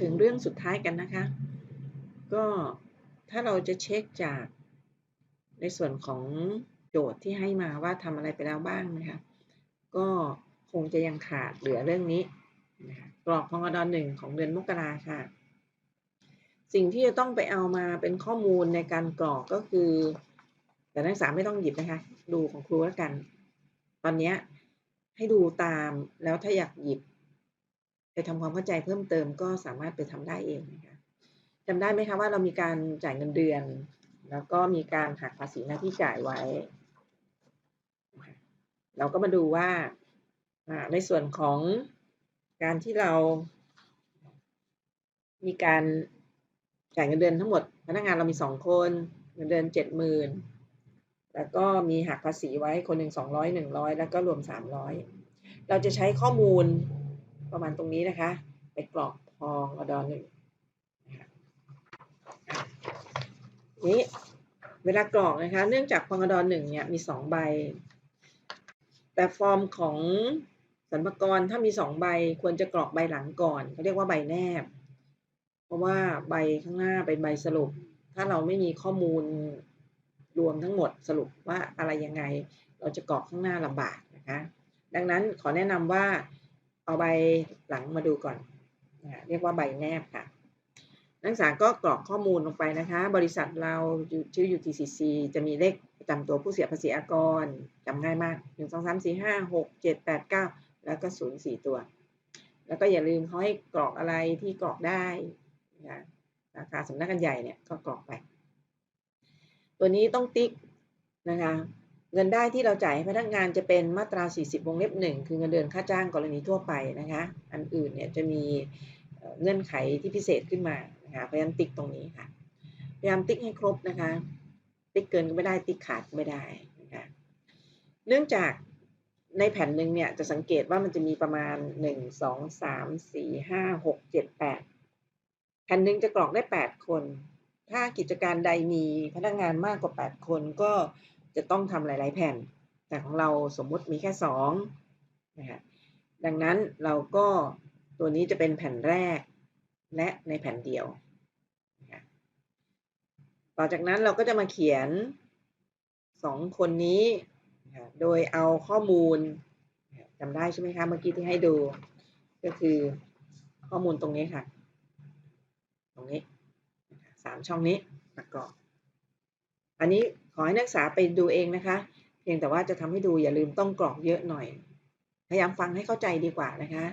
ถึงเรื่องสุดท้ายกันนะคะ ก็ถ้าเราจะเช็คจากในส่วนของโจทย์ที่ให้มาว่าทำอะไรไปแล้วบ้างนะคะ ก็คงจะยังขาดเหลือเรื่องนี้นะคะกรอกพงอดอนหนึ่งของเดือนมกราค่ะ สิ่งที่จะต้องไปเอามาเป็นข้อมูลในการกรอกก็คือ แต่นักศึกษาไม่ต้องหยิบนะคะ ดูของครูแล้วกัน ตอนนี้ให้ดูตามแล้วถ้าอยากหยิบ ไปทำความเข้าใจเพิ่มเติมก็สามารถไปทำได้เองนะคะจำได้ไหมคะว่าเรามีการจ่ายเงินเดือน แล้วก็มีการหักภาษีหน้าที่จ่ายไว้ เราก็มาดูว่าในส่วนของการที่เรา มีการจ่ายเงินเดือนทั้งหมด พนักงานเรามีสองคนเงินเดือนเจ็ดหมื่นแล้วก็มีหักภาษีไว้คนหนึ่งสองร้อยหนึ่งร้อยแล้วก็รวมสามร้อยเราจะใช้ข้อมูล ประมาณตรงนี้นะคะ ไปกรอกพองอดอหนึ่งนี้เวลากรอกนะคะ เนื่องจากพองอดอหนึ่งเนี่ยมีสองใบ แต่ฟอร์มของสรรพากรถ้ามีสองใบควรจะกรอกใบหลังก่อนเขาเรียกว่าใบแนบ เพราะว่าใบข้างหน้าเป็นใบสรุป ถ้าเราไม่มีข้อมูลรวมทั้งหมดสรุปว่าอะไรยังไง เราจะกรอกข้างหน้าลำบากนะคะ ดังนั้นขอแนะนำว่า เอาใบหลังมาดูก่อนเรียกว่าใบแนบค่ะ นักศึกษาก็กรอกข้อมูลลงไปนะคะ บริษัทเราชื่อ UTCC จะมีเลขประจำตัวผู้เสียภาษีอากรจำง่ายมาก 1 2 3 4 5 6 7 8 9 แล้วก็ 0 4 ตัว แล้วก็อย่าลืมเขาให้กรอกอะไรที่กรอกได้นะสาขาสำนักงานใหญ่เนี่ยก็กรอกไป ตัวนี้ต้องติ๊กนะคะ เงินได้ที่เราจ่ายให้พนักงานจะเป็นมาตรา 40 วงเล็บ 1 คือเงินเดือนค่าจ้างกรณีทั่วไปนะคะ อันอื่นเนี่ยจะมีเงื่อนไขที่พิเศษขึ้นมานะคะพยายามติ๊กตรงนี้ค่ะ พยายามติ๊กให้ครบนะคะ ติ๊กเกินก็ไม่ได้ ติ๊กขาดก็ไม่ได้นะคะเนื่องจากในแผ่นหนึ่งเนี่ยจะสังเกตว่ามันจะมีประมาณ 1 2 3 4 5 6 7 8 แผ่นหนึ่งจะกรอกได้ 8 คน ถ้ากิจการใดมีพนักงานมากกว่า 8 คนก็ จะต้องทำหลาย ๆ แผ่น แต่ของเราสมมุติมีแค่2นะคะดังนั้นเราก็ตัวนี้จะเป็นแผ่นแรกและในแผ่นเดียว ต่อจากนั้นเราก็จะมาเขียน 2 คนนี้ โดยเอาข้อมูลจำได้ใช่ไหมคะเมื่อกี้ที่ให้ดู ก็คือข้อมูลตรงนี้ค่ะ ตรงนี้สามช่องนี้ประกอบ อันนี้ขอให้นักศึกษาไปดูเองนะคะ เพียงแต่ว่าจะทำให้ดูอย่าลืมต้องกรอกเยอะหน่อย พยายามฟังให้เข้าใจดีกว่านะคะ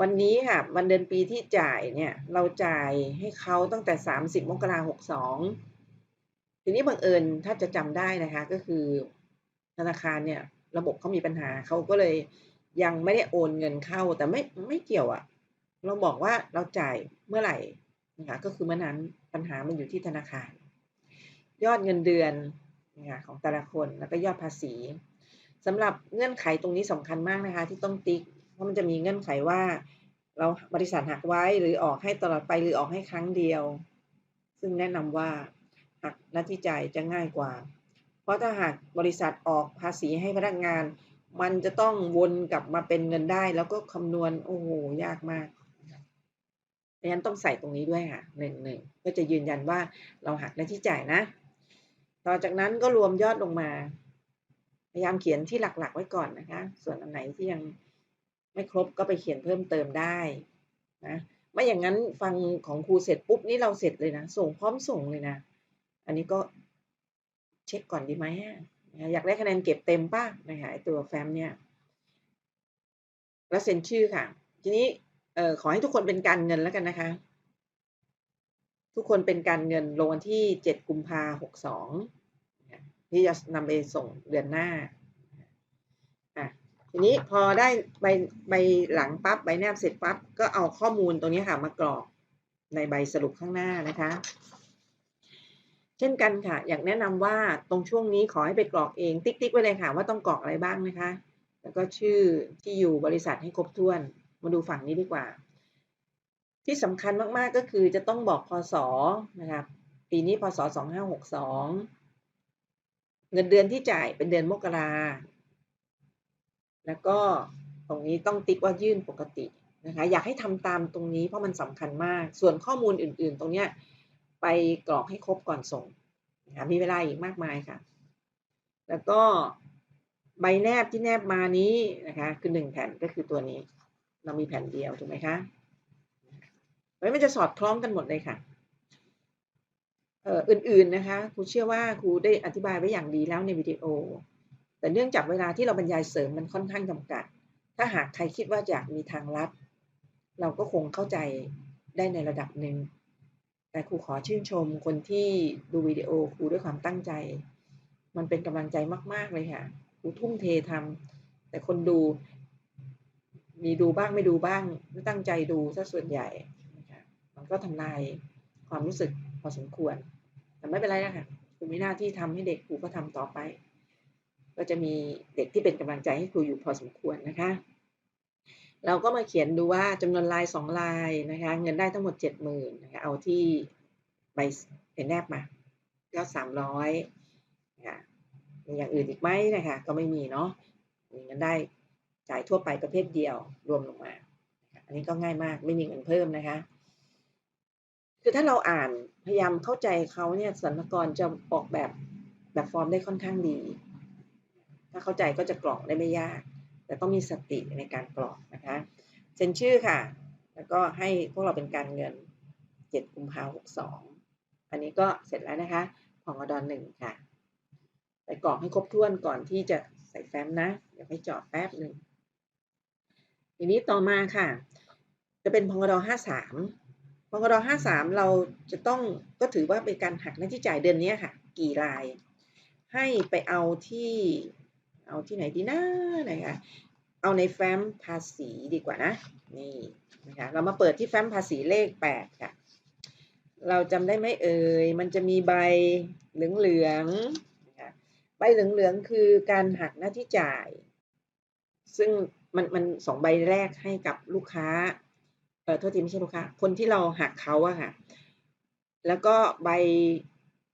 วันนี้ค่ะวันเดือนปีที่จ่ายเนี่ยเราจ่ายให้เขาตั้งแต่ 30มกราคม62ทีนี้บังเอิญถ้าจะจำได้นะคะก็คือธนาคารเนี่ยระบบเขามีปัญหาเขาก็เลยยังไม่ได้โอนเงินเข้าแต่ไม่ไม่เกี่ยวอะเราบอกว่าเราจ่ายเมื่อไหร่นะคะก็คือเมื่อนั้นปัญหามันอยู่ที่ธนาคาร ยอดเงินเดือนของแต่ละคนแล้วก็ยอดภาษีสำหรับเงื่อนไขตรงนี้สำคัญมากนะคะ ที่ต้องติ๊กเพราะมันจะมีเงื่อนไขว่า เราบริษัทหักไว้หรือออกให้ตลอดไปหรือออกให้ครั้งเดียว ซึ่งแนะนำว่าหักหน้าที่จ่ายจะง่ายกว่า เพราะถ้าหากบริษัทออกภาษีให้พนักงาน มันจะต้องวนกลับมาเป็นเงินได้ แล้วก็คำนวณโอ้โหยากมากดังนั้นต้องใส่ตรงนี้ด้วยค่ะหนึ่งหนึ่งก็จะยืนยันว่าเราหักหน้าที่จ่ายนะ ต่อจากนั้นก็รวมยอดลงมา พยายามเขียนที่หลักๆ ไว้ก่อนนะคะ ส่วนอันไหนที่ยังไม่ครบก็ไปเขียนเพิ่มเติมได้นะไม่อย่างนั้นฟังของครูเสร็จปุ๊บนี่เราเสร็จเลยนะส่งพร้อมส่งเลยนะ อันนี้ก็เช็คก่อนดีไหมอยากได้คะแนนเก็บเต็มป้านะคะตัวแฟ้มเนี่ยแล้วเซ็นชื่อค่ะ ทีนี้ขอให้ทุกคนเป็นการเงินแล้วกันนะคะ ทุกคนเป็นการเงินลงวันที่ 7 กุมภาหกสองที่จะนำไปส่งเดือนหน้าอะทีนี้พอได้ใบใบหลังปั๊บใบแนบเสร็จปั๊บก็เอาข้อมูลตรงนี้ค่ะมากรอกในใบสรุปข้างหน้านะคะ เช่นกันค่ะ อยากแนะนำว่าตรงช่วงนี้ขอให้ไปกรอกเอง ติ๊กๆไว้เลยค่ะว่าต้องกรอกอะไรบ้างนะคะ แล้วก็ชื่อที่อยู่บริษัทให้ครบถ้วน มาดูฝั่งนี้ดีกว่า ที่สำคัญมาก ๆ ก็คือจะต้องบอกพศนะครับ ปีนี้พศ 2562 เงินเดือนที่จ่ายเป็นเดือนมกรา แล้วก็ตรงนี้ต้องติ๊กว่ายื่นปกตินะคะ อยากให้ทำตามตรงนี้เพราะมันสำคัญมาก ส่วนข้อมูลอื่น ๆ ตรงเนี้ยไปกรอกให้ครบก่อนส่งนะคะมีเวลาอีกมากมายค่ะ แล้วก็ใบแนบที่แนบมานี้นะคะ คือหนึ่งแผ่นก็คือตัวนี้ เรามีแผ่นเดียวถูกไหมคะ มันจะสอดคล้องกันหมดเลยค่ะเอ่ออื่นๆนะคะครูเชื่อว่าครูได้อธิบายไว้อย่างดีแล้วในวิดีโอ แต่เนื่องจากเวลาที่เราบรรยายเสริมมันค่อนข้างจำกัด ถ้าหากใครคิดว่าอยากมีทางลัด เราก็คงเข้าใจได้ในระดับหนึ่งแต่ครูขอชื่นชมคนที่ดูวิดีโอครูด้วยความตั้งใจ มันเป็นกำลังใจมาก ๆ เลยค่ะครูทุ่มเททำแต่คนดู มีดูบ้างไม่ดูบ้างไม่ตั้งใจดูซะส่วนใหญ่ มันก็ทำลายความรู้สึกพอสมควร แต่ไม่เป็นไรนะคะครูมีหน้าที่ทำให้เด็กครูก็ทำต่อไป ก็จะมีเด็กที่เป็นกำลังใจให้ครูอยู่พอสมควรนะคะ เราก็มาเขียนดูว่าจำนวนลายสองลายนะคะ เงินได้ทั้งหมดเจ็ดหมื่นนะคะเอาที่ใบเป็นแนบมาก็สามร้อยนะคะมีอย่างอื่นอีกไหมนะคะ ก็ไม่มีเนาะมีเงินได้จ่ายทั่วไปประเภทเดียวรวมลงมา อันนี้ก็ง่ายมากไม่มีเงินเพิ่มนะคะ คือถ้าเราอ่านพยายามเข้าใจเขาเนี่ยสรรพากรจะออกแบบแบบฟอร์มได้ค่อนข้างดี ถ้าเข้าใจก็จะกรอกได้ไม่ยาก แต่ต้องมีสติในการกรอกนะคะเซ็นชื่อค่ะ แล้วก็ให้พวกเราเป็นการเงิน 7 กุมภาพันธ์2อันนี้ก็เสร็จแล้วนะคะพองอดอนหนึ่งค่ะไปกรอกให้ครบถ้วนก่อนที่จะใส่แฟ้มนะ เดี๋ยวให้จอดแป๊บหนึ่งทีนี้ต่อมาค่ะ จะเป็นพงด 53พงด53เราจะต้องก็ถือว่าเป็นการหักหน้าที่จ่ายเดือนนี้ค่ะ กี่ราย ให้ไปเอาที่เอาที่ไหนดีนะนะคะเอาในแฟ้มภาษีดีกว่านะนี่นะคะเรามาเปิดที่แฟ้มภาษีเลข8ค่ะเราจำได้ไหมเอ่ยมันจะมีใบเหลืองๆนะคะใบเหลืองๆคือการหักหน้าที่จ่าย ซึ่งมันมันสองใบแรกให้กับลูกค้า ออโทษทีไม่ใช่ลูกค้าคนที่เราหักเขาอะค่ะ แล้วก็ใบ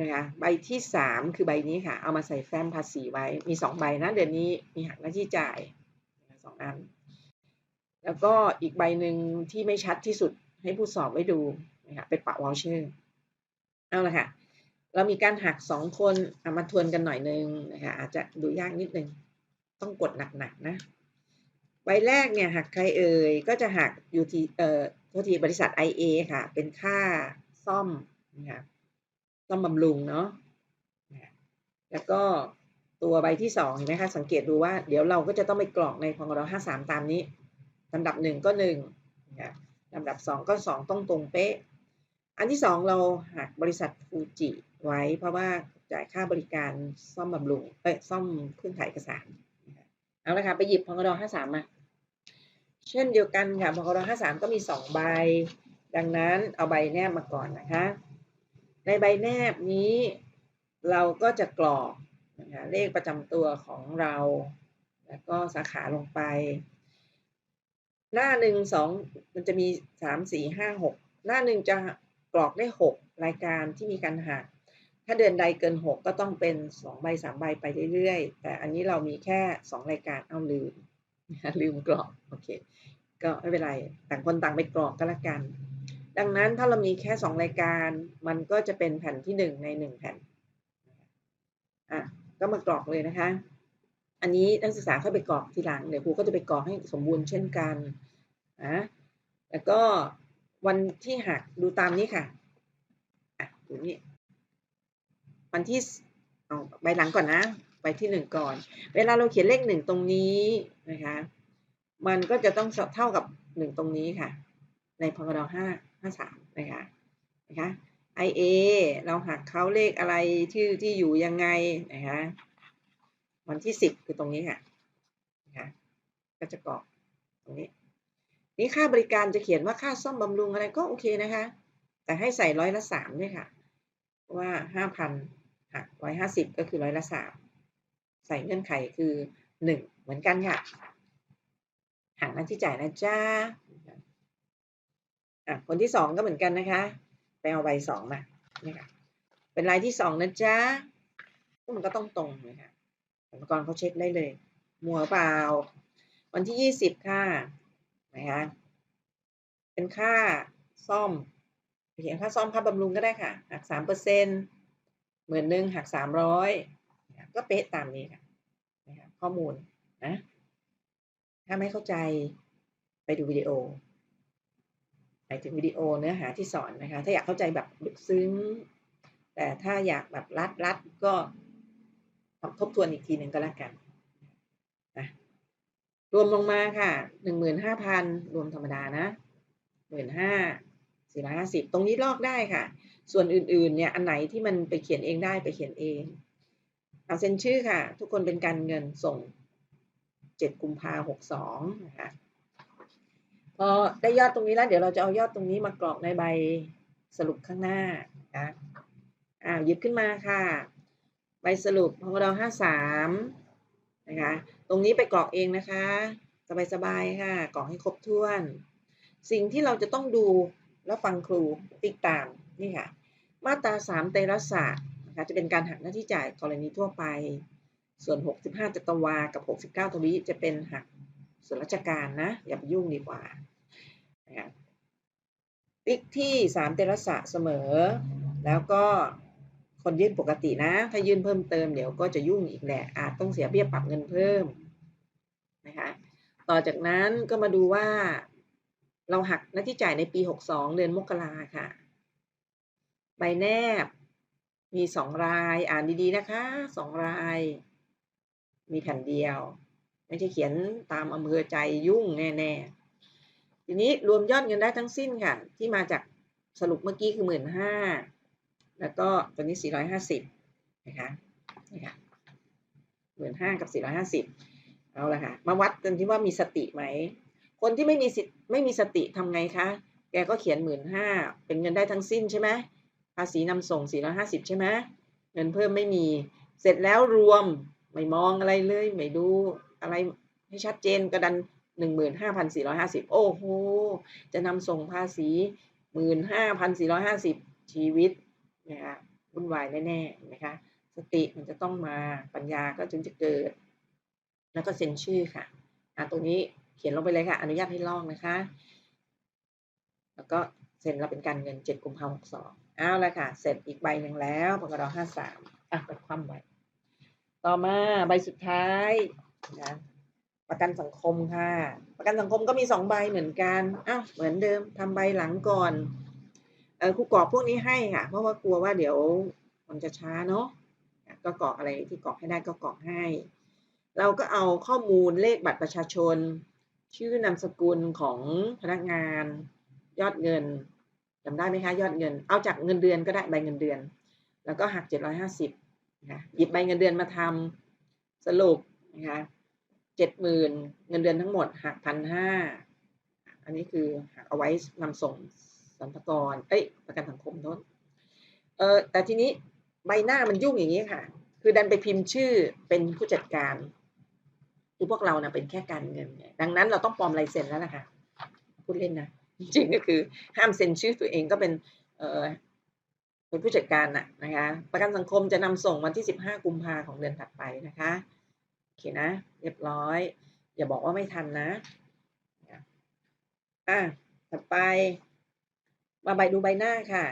นะคะใบที่สามคือใบนี้ค่ะ เอามาใส่แฟ้มภาษีไว้ มีสองใบนะเดือนนี้มีหักหน้าที่จ่ายสองอัน แล้วก็อีกใบหนึ่งที่ไม่ชัดที่สุดให้ผู้สอบไว้ดูนะคะไปปะวอลเชอร์เอาละค่ะ เรามีการหักสองคนเอามาทวนกันหน่อยนึงนะคะอาจจะดูยากนิดนึง ต้องกดหนักๆนะ ใบแรกเนี่ยหักใครเอ่ยก็จะหักอยู่ที่เอ่อโทษทีบริษัท IA ค่ะ เป็นค่าซ่อมนะคะซ่อมบำรุงเนาะแล้วก็ตัวใบที่สองเห็นไหมคะสังเกตดูว่าเดี๋ยวเราก็จะต้องไปกรอกในพงรห้าสามตามนี้ลำดับหนึ่งก็หนึ่งนะลำดับสองก็สองต้องตรงเป๊ะ อันที่สองเราหักบริษัทฟูจิไว้ เพราะว่าจ่ายค่าบริการซ่อมบำรุงเอ้ยซ่อมเครื่องถ่ายเอกสารเอาละค่ะไปหยิบพงรห้าสามมา เช่นเดียวกันค่ะพงรห้าสามก็มีสองใบ ดังนั้นเอาใบแนบมาก่อนนะคะ ในใบแนบนี้เราก็จะกรอกนะคะเลขประจำตัวของเรา แล้วก็สาขาลงไป หน้าหนึ่งสองมันจะมีสามสี่ห้าหกหน้าหนึ่งจะกรอกได้หกรายการที่มีการหัก ถ้าเดือนใดเกินหกก็ต้องเป็นสองใบสามใบไปเรื่อยๆ แต่อันนี้เรามีแค่สองรายการเอาลืม ลืมกรอกโอเคก็ไม่เป็นไรต่างคนต่างไปกรอกก็แล้วกัน ดังนั้นถ้าเรามีแค่สองรายการมันก็จะเป็นแผ่นที่หนึ่งในหนึ่งแผ่นอะก็มากรอกเลยนะคะ อันนี้นักศึกษาเข้าไปกรอกทีหลังเดี๋ยวครูก็จะไปกรอกให้สมบูรณ์เช่นกันนะแล้วก็วันที่หักดูตามนี้ค่ะอะดูนี่วันที่เอาใบหลังก่อนนะ ที่หนึ่งก่อน เวลาเราเขียนเลขหนึ่งตรงนี้นะคะ มันก็จะต้องเท่ากับหนึ่งตรงนี้ค่ะ ในพงดห้าห้าสามนะคะนะคะ IA เราหักเขาเลขอะไรที่ที่อยู่ยังไงนะคะวันที่สิบคือตรงนี้ค่ะนะคะก็จะกรอกตรงนี้นี่ค่าบริการจะเขียนว่าค่าซ่อมบำรุงอะไรก็โอเคนะคะ แต่ให้ใส่ร้อยละสามด้วยค่ะ ว่าห้าพันหักร้อยห้าสิบก็คือร้อยละสาม ใส่เงื่อนไขคือหนึ่งเหมือนกันค่ะหักหน้าที่จ่ายนะจ้าอะคนที่สองก็เหมือนกันนะคะไปเอาใบสองมานี่ค่ะเป็นลายที่สองนะจ๊ะมันก็ต้องตรงนะคะสรรพากรเขาเช็คได้เลย มัวเปล่า วันที่ยี่สิบค่ะนะคะเป็นค่าซ่อมเขียนค่าซ่อมค่าบำรุงก็ได้ค่ะ หักสามเปอร์เซ็นหมื่นหนึ่งหัก สามร้อยก็เป๊ะตามนี้ค่ะนะครับข้อมูลนะถ้าไม่เข้าใจไปดูวิดีโอหมายถึงวิดีโอเนื้อหาที่สอนนะคะ ถ้าอยากเข้าใจแบบลึกซึ้ง แต่ถ้าอยากแบบรัดรัดก็ทบทวนอีกทีหนึ่งก็แล้วกันนะรวมลงมาค่ะหนึ่งหมื่นห้าพันรวมธรรมดานะหมื่นห้าสี่ร้อยห้าสิบตรงนี้ลอกได้ค่ะ ส่วนอื่นๆเนี่ยอันไหนที่มันไปเขียนเองได้ไปเขียนเอง เอาเซ็นชื่อค่ะ ทุกคนเป็นการเงินส่งเจ็ดกุมภาหกสองนะคะพอได้ยอดตรงนี้แล้ว เดี๋ยวเราจะเอายอดตรงนี้มากรอกในใบสรุปข้างหน้านะอ่าหยิบขึ้นมาค่ะ ใบสรุปของเราห้าสามนะคะตรงนี้ไปกรอกเองนะคะ สบายๆค่ะกรอกให้ครบถ้วน สิ่งที่เราจะต้องดูแล้วฟังครูติดตามนี่ค่ะ มาตราสามเตระศาสตร์ นะคะจะเป็นการหักหน้าที่จ่ายกรณีทั่วไป ส่วน 65จตวา กับ 69ทวีจะเป็นหักส่วนราชการนะอย่าไปยุ่งดีกว่านะคะติ๊กที่ 3 เตระศะเสมอ แล้วก็คนยื่นปกตินะ ถ้ายื่นเพิ่มเติมเดี๋ยวก็จะยุ่งอีกแหละอาจต้องเสียเบี้ยปรับเงินเพิ่มนะคะต่อจากนั้นก็มาดูว่า เราหักหน้าที่จ่ายในปี 62 เดือนมกราค่ะ ใบแนบ มีสองราย อ่านดีๆนะคะสองราย มีแผ่นเดียว ไม่ใช่เขียนตามอำเภอใจยุ่งแน่ๆ ทีนี้รวมยอดเงินได้ทั้งสิ้นค่ะ ที่มาจากสรุปเมื่อกี้คือหมื่นห้าแล้วก็ตัวนี้สี่ร้อยห้าสิบนะคะนี่ค่ะหมื่นห้ากับสี่ร้อยห้าสิบเอาละค่ะ มาวัดกันที่ว่ามีสติไหม คนที่ไม่มีสิทธิ์ไม่มีสติทำไงคะ แกก็เขียนหมื่นห้าเป็นเงินได้ทั้งสิ้นใช่ไหม ภาษีนำส่ง 450 ใช่ไหมเงินเพิ่มไม่มี เสร็จแล้วรวมไม่มองอะไรเลย ไม่ดูอะไรให้ชัดเจนกระดัน 15,450 โอ้โห จะนำส่งภาษี 15,450 ชีวิตนะคะวุ่นวายแน่ๆนะคะสติมันจะต้องมาปัญญาก็จึงจะเกิด แล้วก็เซ็นชื่อค่ะอ่าตรงนี้เขียนลงไปเลยค่ะ อนุญาตให้ลอกนะคะ แล้วก็เซ็นเราเป็นการเงิน 7 กุมภาพันธ์62 เอาละค่ะ เสร็จอีกใบหนึ่งแล้วปกรห้าสามอะไปคว่ำไว้ต่อมาใบสุดท้ายนะประกันสังคมค่ะ ประกันสังคมก็มีสองใบเหมือนกันอ้าวเหมือนเดิมทำใบหลังก่อนเออครูกรอกพวกนี้ให้ค่ะ เพราะว่ากลัวว่าเดี๋ยวมันจะช้าเนาะก็กรอกอะไรที่กรอกให้ได้ก็กรอกให้ เราก็เอาข้อมูลเลขบัตรประชาชน ชื่อนามสกุลของพนักงาน ยอดเงิน จำได้ไหมคะยอดเงิน เอาจากเงินเดือนก็ได้ใบเงินเดือน แล้วก็หัก 750นะหยิบใบเงินเดือนมาทำสรุปนะคะเจ็ดหมื่นเงินเดือนทั้งหมดหักพันห้าอันนี้คือหักเอาไว้นำส่งสรรพากรเอ้ยประกันสังคมโน้นเออแต่ทีนี้ใบหน้ามันยุ่งอย่างนี้ค่ะ คือดันไปพิมพ์ชื่อเป็นผู้จัดการคือพวกเรานะเป็นแค่การเงิน ดังนั้นเราต้องปลอมลายเซ็นแล้วนะคะ พูดเล่นนะ จริงก็คือห้ามเซ็นชื่อตัวเองก็เป็นเออเป็นผู้จัดการน่ะนะคะ ประกันสังคมจะนำส่งวันที่ 15 กุมภาของเดือนถัดไปนะคะโอเคนะ เรียบร้อย อย่าบอกว่าไม่ทันนะอะถัดไป มาใบดูใบหน้าค่ะ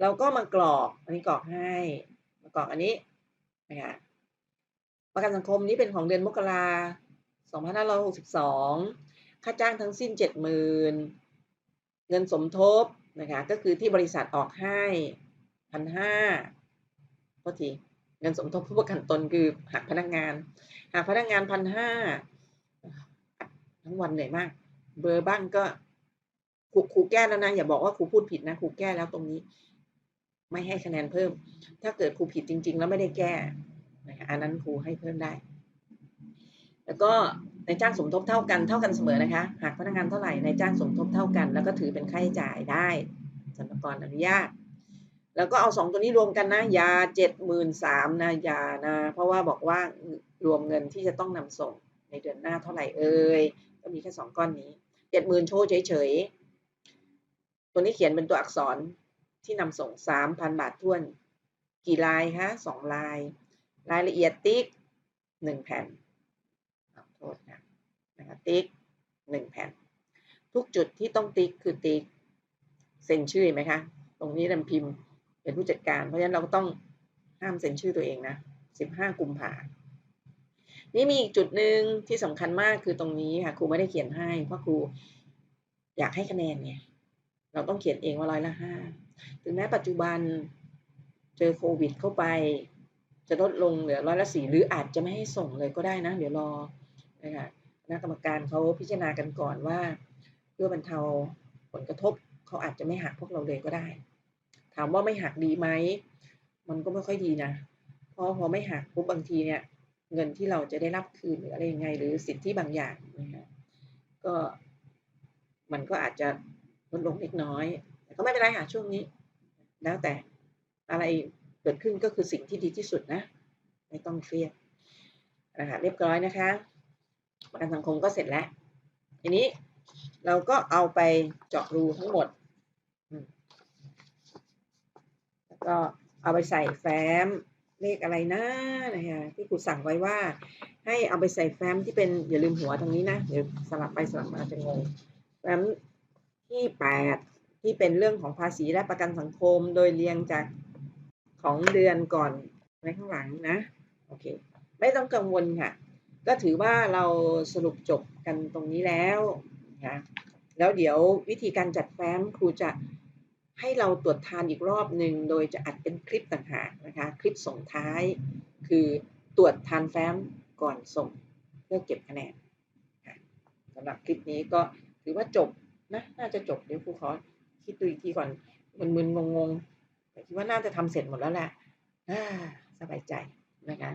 เราก็มากรอก อันนี้กรอกให้ มากรอกอันนี้นะคะประกันสังคมนี้เป็นของเดือนมกราคม2562 ค่าจ้างทั้งสิ้นเจ็ดหมื่นเงินสมทบนะคะก็คือที่บริษัทออกให้พันห้าก็ทีเงินสมทบผู้ประกันตนคือหักพนักงานหากพนักงานพันห้าทั้งวันเหนื่อยมาก เบอร์บ้างก็ครูครูแก้แล้วนะอย่าบอกว่าครูพูดผิดนะครูแก้แล้วตรงนี้ ไม่ให้คะแนนเพิ่ม ถ้าเกิดครูผิดจริง ๆ แล้วไม่ได้แก้นะคะอันนั้นครูให้เพิ่มได้ แล้วก็นายจ้างสมทบเท่ากันเท่ากันเสมอนะคะ หากพนักงานเท่าไหร่นายจ้างสมทบเท่ากัน แล้วก็ถือเป็นค่าใช้จ่ายได้สรรพากรอนุญาต แล้วก็เอาสองตัวนี้รวมกันนะยาเจ็ดหมื่นสามนะยานะ เพราะว่าบอกว่ารวมเงินที่จะต้องนำส่งในเดือนหน้าเท่าไหร่เอ่ยก็มีแค่สองก้อนนี้เจ็ดหมื่นโชว์เฉยๆตัวนี้เขียนเป็นตัวอักษรที่นำส่งสามพันบาทท้วน กี่ลายคะสองลาย รายละเอียดติ๊กหนึ่งแผ่น นะคะติ๊กหนึ่งแผ่น ทุกจุดที่ต้องติ๊กคือติ๊กเซ็นชื่อไหมคะ ตรงนี้ลำพิมพ์เป็นผู้จัดการ เพราะฉะนั้นเราก็ต้องห้ามเซ็นชื่อตัวเองนะสิบห้ากุมภานี่มีอีกจุดหนึ่งที่สำคัญมากคือตรงนี้ค่ะครูไม่ได้เขียนให้เพราะครูอยากให้คะแนนไงเราต้องเขียนเองว่าร้อยละห้าถึงแม้ปัจจุบันเจอโควิดเข้าไป จะลดลงเหลือร้อยละสี่หรืออาจจะไม่ให้ส่งเลยก็ได้นะ เดี๋ยวรอนะคะ ณะกรรมการเขาพิจารณากันก่อนว่า เพื่อบรรเทาผลกระทบเขาอาจจะไม่หักพวกเราเลยก็ได้ ถามว่าไม่หักดีไหมมันก็ไม่ค่อยดีนะเพราะพอไม่หักปุ๊บบางทีเนี่ยเงินที่เราจะได้รับคืนหรืออะไรยังไง หรือสิทธิบางอย่างนะฮะก็มันก็อาจจะลดลงเล็กน้อยแต่ก็ไม่เป็นไรค่ะช่วงนี้ แล้วแต่อะไรเกิดขึ้นก็คือสิ่งที่ดีที่สุดนะ ไม่ต้องเครียดนะคะเรียบร้อยนะคะ ประกันสังคมก็เสร็จแล้วทีนี้เราก็เอาไปเจาะรูทั้งหมด แล้วก็เอาไปใส่แฟ้มเลขอะไรนะนะคะที่ครูสั่งไว้ว่า ให้เอาไปใส่แฟ้มที่เป็นอย่าลืมหัวตรงนี้นะเดี๋ยวสลับไปสลับมาจะงงแฟ้มที่แปดที่เป็นเรื่องของภาษีและประกันสังคมโดยเรียงจากของเดือนก่อนในข้างหลังนะโอเคไม่ต้องกังวลค่ะ ก็ถือว่าเราสรุปจบกันตรงนี้แล้วนะแล้วเดี๋ยววิธีการจัดแฟ้มครูจะให้เราตรวจทานอีกรอบหนึ่งโดยจะอัดเป็นคลิปต่างหากนะคะคลิปส่งท้าย คือตรวจทานแฟ้มก่อนส่งเพื่อเก็บคะแนนสำหรับคลิปนี้ก็ถือว่าจบนะน่าจะจบเดี๋ยวครูขอคิดดูอีกทีก่อนมึนๆงงๆแต่คิดว่าน่าจะทำเสร็จหมดแล้วแหละสบายใจนะคะ